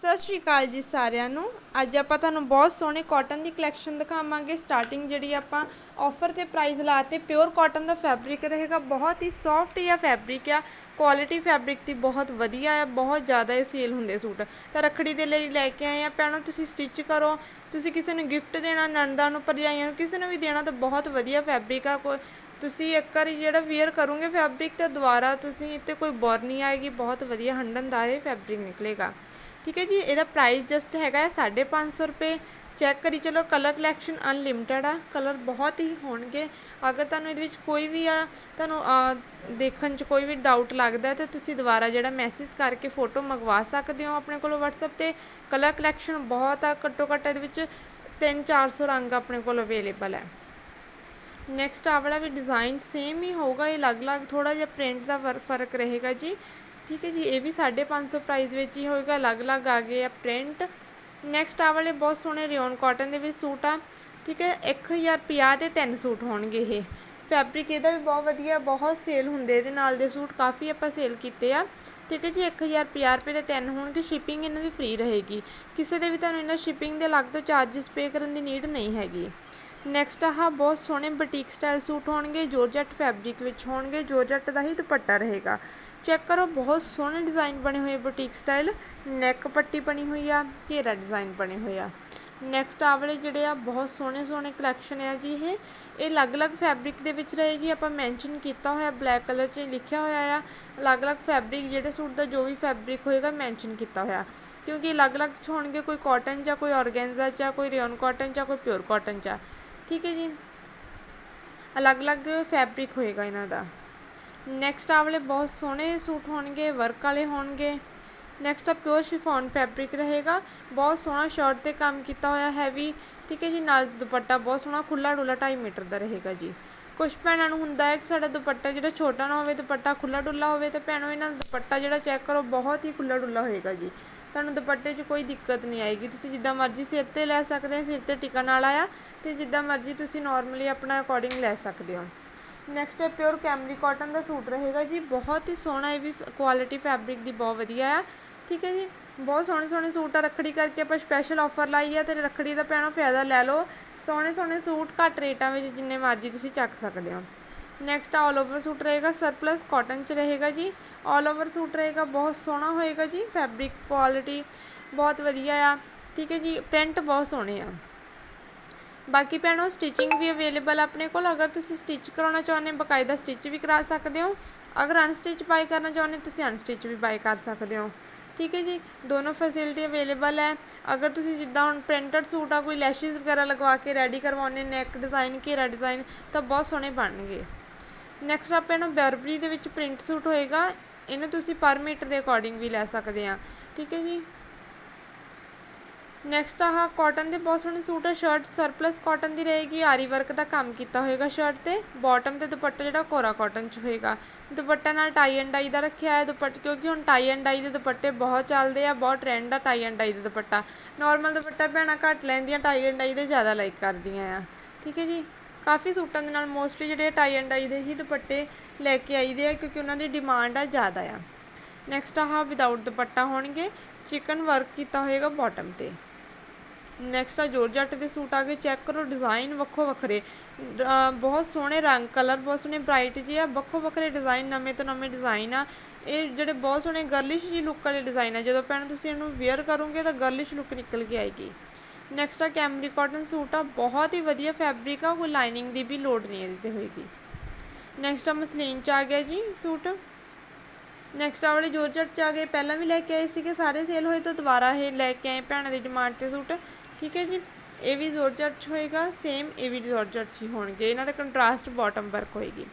ਸਤਿ ਸ਼੍ਰੀ ਅਕਾਲ ਜੀ ਸਾਰਿਆਂ ਨੂੰ। ਅੱਜ ਆਪਾਂ ਤੁਹਾਨੂੰ ਬਹੁਤ ਸੋਹਣੇ ਕਾਟਨ ਦੀ ਕਲੈਕਸ਼ਨ ਦਿਖਾਵਾਂਗੇ। ਸਟਾਰਟਿੰਗ ਜਿਹੜੀ ਆਪਾਂ ਆਫਰ ਤੇ ਪ੍ਰਾਈਸ ਲਾਤੇ ਪਿਓਰ ਕਾਟਨ ਦਾ ਫੈਬਰਿਕ ਰਹੇਗਾ। ਬਹੁਤ ਹੀ ਸੌਫਟ ਜਿਹਾ ਫੈਬਰਿਕ ਆ। ਕੁਆਲਿਟੀ ਫੈਬਰਿਕ ਦੀ ਬਹੁਤ ਵਧੀਆ ਹੈ ਬਹੁਤ ਜ਼ਿਆਦਾ ਇਹ ਸੇਲ ਹੁੰਦੇ ਸੂਟ। ਤਾਂ ਰੱਖੜੀ ਦੇ ਲਈ ਲੈ ਕੇ ਆਏ ਆ। ਭੈਣੋ, ਤੁਸੀਂ ਸਟਿਚ ਕਰੋ। ਤੁਸੀਂ ਕਿਸੇ ਨੂੰ ਗਿਫਟ ਦੇਣਾ, ਨਣਦਾਂ ਨੂੰ, ਭਰਜਾਈਆਂ ਨੂੰ, ਕਿਸੇ ਨੂੰ ਵੀ ਦੇਣਾ, ਤਾਂ ਬਹੁਤ ਵਧੀਆ ਫੈਬਰਿਕ ਆ। ਕੋਈ ਤੁਸੀਂ ਇੱਕ ਵਾਰੀ ਜਿਹੜਾ ਵੇਅਰ ਕਰੋਗੇ ਫੈਬਰਿਕ ਤਾਂ ਦੁਬਾਰਾ ਤੁਸੀਂ ਇੱਥੇ ਕੋਈ ਬੋਰ ਨਹੀਂ ਆਏਗੀ। ਬਹੁਤ ਵਧੀਆ ਹੰਡਨਦਾਰ ਇਹ ਫੈਬਰਿਕ ਨਿਕਲੇਗਾ। ਠੀਕ ਹੈ ਜੀ, ਇਹਦਾ ਪ੍ਰਾਈਸ ਜਸਟ ਹੈਗਾ ਹੈ 550 ਰੁਪਏ। ਚੈੱਕ ਕਰੀ, ਚਲੋ ਕਲਰ ਕਲੈਕਸ਼ਨ ਅਨਲਿਮਟਿਡ ਆ ਕਲਰ ਬਹੁਤ ਹੀ ਹੋਣਗੇ। ਅਗਰ ਤੁਹਾਨੂੰ ਇਹਦੇ ਵਿੱਚ ਕੋਈ ਵੀ ਆ, ਤੁਹਾਨੂੰ ਦੇਖਣ 'ਚ ਕੋਈ ਵੀ ਡਾਊਟ ਲੱਗਦਾ ਤਾਂ ਤੁਸੀਂ ਦੁਬਾਰਾ ਜਿਹੜਾ ਮੈਸੇਜ ਕਰਕੇ ਫੋਟੋ ਮੰਗਵਾ ਸਕਦੇ ਹੋ ਆਪਣੇ ਕੋਲੋਂ WhatsApp ਤੇ। ਕਲਰ ਕਲੈਕਸ਼ਨ ਬਹੁਤ ਆ, ਘੱਟੋ ਘੱਟ ਇਹਦੇ ਵਿੱਚ 3-400 ਰੰਗ ਆਪਣੇ ਕੋਲ ਅਵੇਲੇਬਲ ਹੈ। ਨੈਕਸਟ ਆ ਵਾਲਾ ਵੀ ਡਿਜ਼ਾਈਨ ਸੇਮ ਹੀ ਹੋਊਗਾ, ਇਹ ਅਲੱਗ-ਅਲੱਗ ਥੋੜਾ ਜਿਹਾ ਪ੍ਰਿੰਟ ਦਾ ਵਰ- ਫ਼ਰਕ ਰਹੇਗਾ ਜੀ। ਠੀਕ ਹੈ ਜੀ, ਇਹ ਵੀ 550 ਪ੍ਰਾਈਸ ਵਿੱਚ ਹੀ ਹੋਏਗਾ, ਅਲੱਗ-ਅਲੱਗ ਆ ਗਏ ਆ ਪ੍ਰਿੰਟ ਨੈਕਸਟ ਆ ਵਾਲੇ ਬਹੁਤ ਸੋਹਣੇ ਰਿਓਨ ਕਾਟਨ ਦੇ ਵਿੱਚ ਸੂਟ ਆ। ਠੀਕ ਹੈ 1050 ਦੇ ਤਿੰਨ ਸੂਟ ਹੋਣਗੇ ਇਹ। ਫੈਬਰਿਕ ਇਹਦਾ ਵੀ ਬਹੁਤ ਵਧੀਆ, ਬਹੁਤ ਸੇਲ ਹੁੰਦੇ ਇਹਦੇ ਨਾਲ ਦੇ ਸੂਟ, ਕਾਫੀ ਆਪਾਂ ਸੇਲ ਕੀਤੇ ਆ। ਠੀਕ ਹੈ ਜੀ 1050 ਰੁਪਏ ਦੇ ਤਿੰਨ ਹੋਣਗੇ ਸ਼ਿਪਿੰਗ ਇਹਨਾਂ ਦੀ ਫ੍ਰੀ ਰਹੇਗੀ। ਕਿਸੇ ਦੇ ਵੀ ਤੁਹਾਨੂੰ ਇਹਨਾਂ ਸ਼ਿਪਿੰਗ ਦੇ ਅਲੱਗ ਤੋਂ ਚਾਰजेस ਪੇ ਕਰਨ ਦੀ ਨੀਡ ਨਹੀਂ ਹੈਗੀ। ਨੈਕਸਟ ਆਹ ਬਹੁਤ ਸੋਹਣੇ ਬੁਟੀਕ ਸਟਾਈਲ ਸੂਟ ਹੋਣਗੇ ਜੋਰਜੱਟ ਫੈਬਰਿਕ ਵਿੱਚ ਹੋਣਗੇ ਜੋਰਜੱਟ ਦਾ ਹੀ ਦੁਪੱਟਾ ਰਹੇਗਾ। ਚੈੱਕ ਕਰੋ, ਬਹੁਤ ਸੋਹਣੇ ਡਿਜ਼ਾਈਨ ਬਣੇ ਹੋਏ ਬੁਟੀਕ ਸਟਾਈਲ ਨੈਕ ਪੱਟੀ ਬਣੀ ਹੋਈ ਆ, ਘੇਰਾ ਡਿਜ਼ਾਈਨ ਬਣੇ ਹੋਏ ਆ। ਨੈਕਸਟ ਆ ਵਾਲੇ ਜਿਹੜੇ ਆ, ਬਹੁਤ ਸੋਹਣੇ ਸੋਹਣੇ ਕਲੈਕਸ਼ਨ ਆ ਜੀ ਇਹ। ਇਹ ਅਲੱਗ-ਅਲੱਗ ਫੈਬਰਿਕ ਦੇ ਵਿੱਚ ਰਹੇਗੀ, ਆਪਾਂ ਮੈਂਸ਼ਨ ਕੀਤਾ ਹੋਇਆ ਬਲੈਕ ਕਲਰ 'ਚ ਲਿਖਿਆ ਹੋਇਆ ਆ। ਅਲੱਗ-ਅਲੱਗ ਫੈਬਰਿਕ ਜਿਹੜੇ ਸੂਟ ਦਾ ਜੋ ਵੀ ਫੈਬਰਿਕ ਹੋਏਗਾ ਮੈਂਸ਼ਨ ਕੀਤਾ ਹੋਇਆ। ਕਿਉਂਕਿ ਅਲੱਗ-ਅਲੱਗ 'ਚ ਹੋਣਗੇ, ਕੋਈ ਕਾਟਨ ਜਾਂ ਕੋਈ ਆਰਗੈਂਜ਼ਾ ਜਾਂ ਕੋਈ ਰਿਓਨ ਕਾਟਨ ਜਾਂ ਕੋਈ ਪਿਓਰ ਕਾਟਨ ਜਾਂ ਠੀਕ ਹੈ ਜੀ। ਅਲੱਗ-ਅਲੱਗ ਫੈਬਰਿਕ ਹੋਏਗਾ ਇਹਨਾਂ ਦਾ। ਨੈਕਸਟ ਆ ਵਾਲੇ ਬਹੁਤ ਸੋਹਣੇ ਸੂਟ ਹੋਣਗੇ ਵਰਕ ਵਾਲੇ ਹੋਣਗੇ। ਨੈਕਸਟ ਆ ਪਿਓਰ ਸ਼ਿਫੋਨ ਫੈਬਰਿਕ ਰਹੇਗਾ। ਬਹੁਤ ਸੋਹਣਾ ਸ਼ਰਟ ਤੇ ਕੰਮ ਕੀਤਾ ਹੋਇਆ ਹੈਵੀ ਠੀਕ ਹੈ ਜੀ, ਨਾਲ ਦੁਪੱਟਾ ਬਹੁਤ ਸੋਹਣਾ ਖੁੱਲਾ ਡੁੱਲਾ 2.5 ਮੀਟਰ ਦਾ ਰਹੇਗਾ ਜੀ। ਕੁਝ ਭੈਣਾਂ ਨੂੰ ਹੁੰਦਾ ਹੈ ਕਿ ਸਾਡਾ ਦੁਪੱਟਾ ਜਿਹੜਾ ਛੋਟਾ ਨਾ ਹੋਵੇ, ਦੁਪੱਟਾ ਖੁੱਲਾ ਡੁੱਲਾ ਹੋਵੇ, ਤੇ ਭੈਣੋ ਇਹਨਾਂ ਦਾ ਦੁਪੱਟਾ ਜਿਹੜਾ ਚੈੱਕ ਕਰੋ, ਬਹੁਤ ਹੀ ਖੁੱਲਾ ਡੁੱਲਾ ਹੋਏਗਾ ਜੀ। ਤੁਹਾਨੂੰ ਦੁਪੱਟੇ 'ਚ ਕੋਈ ਦਿੱਕਤ ਨਹੀਂ ਆਏਗੀ। ਤੁਸੀਂ ਜਿੱਦਾਂ ਮਰਜ਼ੀ ਸਿਰ ਤੇ ਲੈ ਸਕਦੇ ਹੋ, ਸਿਰ ਤੇ ਟਿਕਣ ਵਾਲਾ ਆ ਤੇ ਜਿੱਦਾਂ ਮਰਜ਼ੀ ਤੁਸੀਂ ਨਾਰਮਲੀ ਆਪਣਾ ਅਕੋਰਡਿੰਗ ਲੈ ਸਕਦੇ ਹੋ। ਨੈਕਸਟ ਹੈ ਪਿਓਰ ਕੈਮਰੀ ਕਾਟਨ ਦਾ ਸੂਟ ਰਹੇਗਾ ਜੀ। ਬਹੁਤ ਹੀ ਸੋਹਣਾ ਇਹ ਵੀ ਕੁਆਲਿਟੀ ਫੈਬਰਿਕ ਦੀ, ਬਹੁਤ ਵਧੀਆ ਆ। ਠੀਕ ਹੈ ਜੀ? ਬਹੁਤ ਸੋਹਣੇ ਸੋਹਣੇ ਸੂਟ ਆ। ਰੱਖੜੀ ਕਰਕੇ ਆਪਾਂ ਸਪੈਸ਼ਲ ਆਫਰ ਲਾਈ ਆ ਤੇ ਰੱਖੜੀ ਦਾ ਪੈਣਾ ਫਾਇਦਾ ਲੈ ਲਓ। ਸੋਹਣੇ ਸੋਹਣੇ ਸੂਟ ਘੱਟ ਰੇਟਾਂ ਵਿੱਚ ਜਿੰਨੇ ਮਰਜ਼ੀ ਤੁਸੀਂ ਚੱਕ ਸਕਦੇ ਹੋ। ਨੈਕਸਟ ਆਲ ਓਵਰ ਸੂਟ ਰਹੇਗਾ ਸਰਪਲਸ ਕਾਟਨ ਚ ਰਹੇਗਾ ਜੀ ਆਲ ਓਵਰ ਸੂਟ ਰਹੇਗਾ ਬਹੁਤ ਸੋਹਣਾ ਹੋਏਗਾ ਜੀ ਫੈਬਰਿਕ ਕੁਆਲਿਟੀ ਬਹੁਤ ਵਧੀਆ ਆ ਠੀਕ ਹੈ ਜੀ ਪ੍ਰਿੰਟ ਬਹੁਤ ਸੋਹਣੇ ਆ ਬਾਕੀ ਭੈਣੋ ਸਟਿਚਿੰਗ ਵੀ ਅਵੇਲੇਬਲ ਆਪਣੇ ਕੋਲ ਅਗਰ ਤੁਸੀਂ ਸਟਿਚ ਕਰਾਉਣਾ ਚਾਹੁੰਦੇ ਹੋ ਬਕਾਇਦਾ ਸਟਿਚ ਵੀ ਕਰਾ ਸਕਦੇ ਹੋ ਅਗਰ ਅਨਸਟਿਚ ਬਾਈ ਕਰਨਾ ਚਾਹੁੰਦੇ ਹੋ, ਤੁਸੀਂ ਅਨਸਟਿਚ ਵੀ ਬਾਈ ਕਰ ਸਕਦੇ ਹੋ ਠੀਕ ਹੈ ਜੀ ਦੋਨੋਂ ਫੈਸਿਲਿਟੀ ਅਵੇਲੇਬਲ ਹੈ ਅਗਰ ਤੁਸੀਂ ਜਿੱਦਾਂ ਹੁਣ ਪ੍ਰਿੰਟਡ ਸੂਟ ਆ ਕੋਈ ਲੈਸ਼ਿਸ ਵਗੈਰਾ ਲਗਵਾ ਕੇ ਰੈਡੀ ਕਰਵਾਉਣੇ ਨੈਕ ਡਿਜ਼ਾਈਨ ਘੇਰਾ ਡਿਜ਼ਾਈਨ ਤਾਂ ਬਹੁਤ ਸੋਹਣੇ ਬਣਨਗੇ ਨੈਕਸਟ ਆਪਾਂ ਇਹਨੂੰ ਬਰਬਰੀ ਦੇ ਵਿੱਚ ਪ੍ਰਿੰਟ ਸੂਟ ਹੋਏਗਾ। ਇਹਨੂੰ ਤੁਸੀਂ ਪਰ ਮੀਟਰ ਦੇ ਅਕੋਰਡਿੰਗ ਵੀ ਲੈ ਸਕਦੇ ਆ। ਠੀਕ ਹੈ ਜੀ? ਨੈਕਸਟ ਆਹ ਕਾਟਨ ਦੇ ਬਹੁਤ ਸੋਹਣੇ ਸੂਟ ਹੈ ਸ਼ਰਟ ਸਰਪਲਸ ਕਾਟਨ ਦੀ ਰਹੇਗੀ। ਆਰੀ ਵਰਕ ਦਾ ਕੰਮ ਕੀਤਾ ਹੋਏਗਾ ਸ਼ਰਟ ਤੇ। ਬਾਟਮ ਤੇ ਦੁਪੱਟਾ ਜਿਹੜਾ ਕੋਰਾ ਕਾਟਨ ਚ ਹੋਏਗਾ। ਦੁਪੱਟਾ ਨਾਲ ਟਾਈ ਐਂਡ ਡਾਈ ਦਾ ਰੱਖਿਆ ਹੈ ਦੁਪੱਟਾ ਕਿਉਂਕਿ ਹੁਣ ਟਾਈ ਐਂਡ ਡਾਈ ਦੇ ਦੁਪੱਟੇ ਬਹੁਤ ਚੱਲਦੇ ਆ। ਬਹੁਤ ਟ੍ਰੈਂਡ ਆ ਟਾਈ ਐਂਡ ਡਾਈ ਦਾ ਦੁਪੱਟਾ। ਨਾਰਮਲ ਦੁਪੱਟਾ ਭੈਣਾਂ ਘੱਟ ਲੈਂਦੀਆਂ ਟਾਈ ਐਂਡ ਡਾਈ ਦੇ ਜ਼ਿਆਦਾ ਲਾਈਕ ਕਰਦੀਆਂ ਆ। ਠੀਕ ਹੈ ਜੀ? ਕਾਫੀ ਸੂਟਾਂ ਦੇ ਨਾਲ ਮੋਸਟਲੀ ਜਿਹੜੇ ਟਾਈ ਐਂਡ ਡਾਈ ਦੇ ਹੀ ਦੁਪੱਟੇ ਲੈ ਕੇ ਆਈਦੇ ਆ, ਕਿਉਂਕਿ ਉਹਨਾਂ ਦੀ ਡਿਮਾਂਡ ਆ ਜ਼ਿਆਦਾ ਆ। ਨੈਕਸਟ ਆਹ ਵਿਦਆਊਟ ਦੁਪੱਟਾ ਹੋਣਗੇ ਚਿਕਨ ਵਰਕ ਕੀਤਾ ਹੋਏਗਾ ਬਾਟਮ ਤੇ। ਨੈਕਸਟ ਆ ਜੋਰਜੱਟ ਦੇ ਸੂਟ ਆ ਗਏ ਚੈੱਕ ਕਰੋ ਡਿਜ਼ਾਈਨ ਵੱਖੋ ਵੱਖਰੇ। ਬਹੁਤ ਸੋਹਣੇ ਰੰਗ ਕਲਰ ਬਹੁਤ ਸੋਹਣੇ ਬ੍ਰਾਈਟ ਜਿਹੇ ਆ, ਵੱਖੋ ਵੱਖਰੇ ਡਿਜ਼ਾਈਨ ਨਵੇਂ ਤੋਂ ਨਵੇਂ ਡਿਜ਼ਾਈਨ ਆ। ਇਹ ਜਿਹੜੇ ਬਹੁਤ ਸੋਹਣੇ ਗਰਲਿਸ਼ ਜੀ ਲੁੱਕ ਵਾਲੇ ਡਿਜ਼ਾਈਨ ਆ, ਜਦੋਂ ਭੈਣ ਤੁਸੀਂ ਇਹਨੂੰ ਵੇਅਰ ਕਰੋਗੇ ਤਾਂ ਗਰਲਿਸ਼ ਲੁੱਕ ਨਿਕਲ ਕੇ ਆਏਗੀ। ਨੈਕਸਟ ਆ ਕੈਮਰੀ ਕਾਟਨ ਸੂਟ ਆ, ਬਹੁਤ ਹੀ ਵਧੀਆ ਫੈਬਰਿਕ ਆ ਕੋਈ ਲਾਈਨਿੰਗ ਦੀ ਵੀ ਲੋੜ ਨਹੀਂ ਇਹਦੇ ਤੇ ਹੋਏਗੀ। ਨੈਕਸਟ ਆ ਮਸਲੀਨ ਚ ਆ ਗਿਆ ਜੀ ਸੂਟ। ਨੈਕਸਟ ਆ ਵਾਲੇ ਜੋਰਜੱਟ ਚ ਆ ਗਏ, ਪਹਿਲਾਂ ਵੀ ਲੈ ਕੇ ਆਏ ਸੀਗੇ, ਸਾਰੇ ਸੇਲ ਹੋਏ ਤਾਂ ਦੁਬਾਰਾ ਇਹ ਲੈ ਕੇ ਆਏ ਭੈਣਾਂ ਦੀ ਡਿਮਾਂਡ ਤੇ ਸੂਟ। ਠੀਕ ਹੈ ਜੀ, ਇਹ ਵੀ ਜੋਰਜੱਟ ਚ ਹੋਏਗਾ ਸੇਮ ਇਹ ਵੀ ਜੋਰਜੱਟ ਚ ਹੀ ਹੋਣਗੇ, ਇਹਨਾਂ ਦਾ ਕੰਟਰਾਸਟ ਬਾਟਮ ਵਰਕ ਹੋਏਗੀ।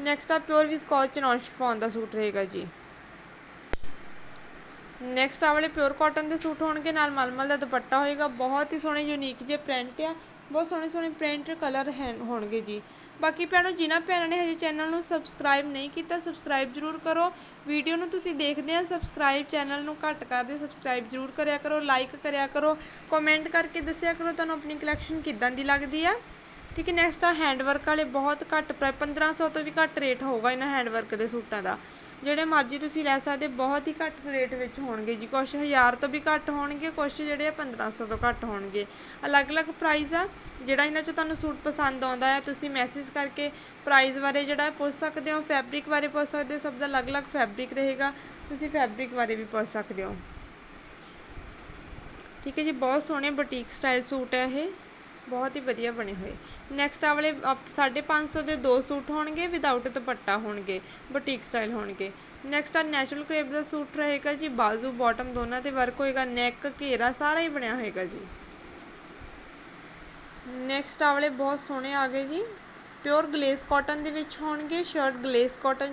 ਨੈਕਸਟ ਆ ਪਿਓਰ ਵਿਸਕੋਚ ਨੌਨ ਸ਼ਿਫੋਨ ਦਾ ਸੂਟ ਰਹੇਗਾ ਜੀ। ਨੈਕਸਟ ਆ ਵਾਲੇ ਪਿਓਰ ਕਾਟਨ ਦੇ ਸੂਟ ਹੋਣਗੇ, ਨਾਲ ਮਲਮਲ ਦਾ ਦੁਪੱਟਾ ਹੋਏਗਾ। ਬਹੁਤ ਹੀ ਸੋਹਣੇ ਯੂਨੀਕ ਜੇ ਪ੍ਰਿੰਟ ਆ। ਬਹੁਤ ਸੋਹਣੇ ਸੋਹਣੇ ਪ੍ਰਿੰਟ ਕਲਰ ਹੈ ਹੋਣਗੇ ਜੀ। ਬਾਕੀ ਭੈਣੋ, ਜਿਨ੍ਹਾਂ ਭੈਣਾਂ ਨੇ ਹਜੇ ਚੈਨਲ ਨੂੰ ਸਬਸਕ੍ਰਾਈਬ ਨਹੀਂ ਕੀਤਾ ਸਬਸਕ੍ਰਾਈਬ ਜਰੂਰ ਕਰੋ। ਵੀਡੀਓ ਨੂੰ ਤੁਸੀਂ ਦੇਖਦੇ ਆ ਸਬਸਕ੍ਰਾਈਬ ਚੈਨਲ ਨੂੰ ਘੱਟ ਕਰਦੇ ਸਬਸਕ੍ਰਾਈਬ ਜਰੂਰ ਕਰਿਆ ਕਰੋ ਲਾਈਕ ਕਰਿਆ ਕਰੋ। ਕਮੈਂਟ ਕਰਕੇ ਦੱਸਿਆ ਕਰੋ, ਤੁਹਾਨੂੰ ਆਪਣੀ ਕਲੈਕਸ਼ਨ ਕਿੱਦਾਂ ਦੀ ਲੱਗਦੀ ਆ। ਠੀਕ ਹੈ ਨੈਕਸਟ ਆ ਹੈਂਡਵਰਕ ਵਾਲੇ ਬਹੁਤ ਘੱਟ ਪ੍ਰਾਈਸ 1500 ਤੋਂ ਵੀ ਘੱਟ ਰੇਟ ਹੋਊਗਾ ਇਹਨਾਂ ਹੈਂਡਵਰਕ ਦੇ ਸੂਟਾਂ ਦਾ। ਜਿਹੜੇ ਮਰਜ਼ੀ ਤੁਸੀਂ ਲੈ ਸਕਦੇ, ਬਹੁਤ ਹੀ ਘੱਟ ਰੇਟ ਵਿੱਚ ਹੋਣਗੇ ਜੀ। ਕੁਛ ਹਜ਼ਾਰ ਤੋਂ ਵੀ ਘੱਟ ਹੋਣਗੇ, ਕੁਛ ਜਿਹੜੇ ਆ 1500 ਤੋਂ ਘੱਟ ਹੋਣਗੇ। ਅਲੱਗ-ਅਲੱਗ ਪ੍ਰਾਈਸ ਆ, ਜਿਹੜਾ ਇਹਨਾਂ 'ਚੋਂ ਤੁਹਾਨੂੰ ਸੂਟ ਪਸੰਦ ਆਉਂਦਾ ਹੈ, ਤੁਸੀਂ ਮੈਸੇਜ ਕਰਕੇ ਪ੍ਰਾਈਸ ਬਾਰੇ ਜਿਹੜਾ ਪੁੱਛ ਸਕਦੇ ਹੋ ਫੈਬਰਿਕ ਬਾਰੇ ਪੁੱਛ ਸਕਦੇ ਹੋ, ਸਭ ਦਾ ਅਲੱਗ-ਅਲੱਗ ਫੈਬਰਿਕ ਰਹੇਗਾ, ਤੁਸੀਂ ਫੈਬਰਿਕ ਬਾਰੇ ਵੀ ਪੁੱਛ ਸਕਦੇ ਹੋ। ਠੀਕ ਹੈ ਜੀ, ਬਹੁਤ ਸੋਹਣੇ ਬੁਟੀਕ ਸਟਾਈਲ ਸੂਟ ਹੈ ਇਹ। ਬਹੁਤ ਹੀ ਵਧੀਆ ਬਣੇ ਹੋਏ। ਨੈਕਸਟ ਆ ਵਾਲੇ 550 ਦੇ ਦੋ ਸੂਟ ਹੋਣਗੇ ਵਿਦਆਊਟ ਦੁਪੱਟਾ ਹੋਣਗੇ ਬੁਟੀਕ ਸਟਾਈਲ ਹੋਣਗੇ। ਨੈਕਸਟ ਆ ਨੈਚੁਰਲ ਕਰੇਪ ਦਾ ਸੂਟ ਰਹੇਗਾ ਜੀ, ਬਾਜ਼ੂ ਬਾਟਮ ਦੋਨਾਂ ਤੇ ਵਰਕ ਹੋਏਗਾ ਨੈਕ ਘੇਰਾ ਸਾਰਾ ਹੀ ਬਣਿਆ ਹੋਏਗਾ ਜੀ। ਨੈਕਸਟ ਆ ਵਾਲੇ ਬਹੁਤ ਸੋਹਣੇ ਆ ਗਏ ਜੀ ਪਿਓਰ ਗਲੇਸ ਕਾਟਨ ਦੇ ਵਿੱਚ ਹੋਣਗੇ ਸ਼ਰਟ ਗਲੇਸ ਕਾਟਨ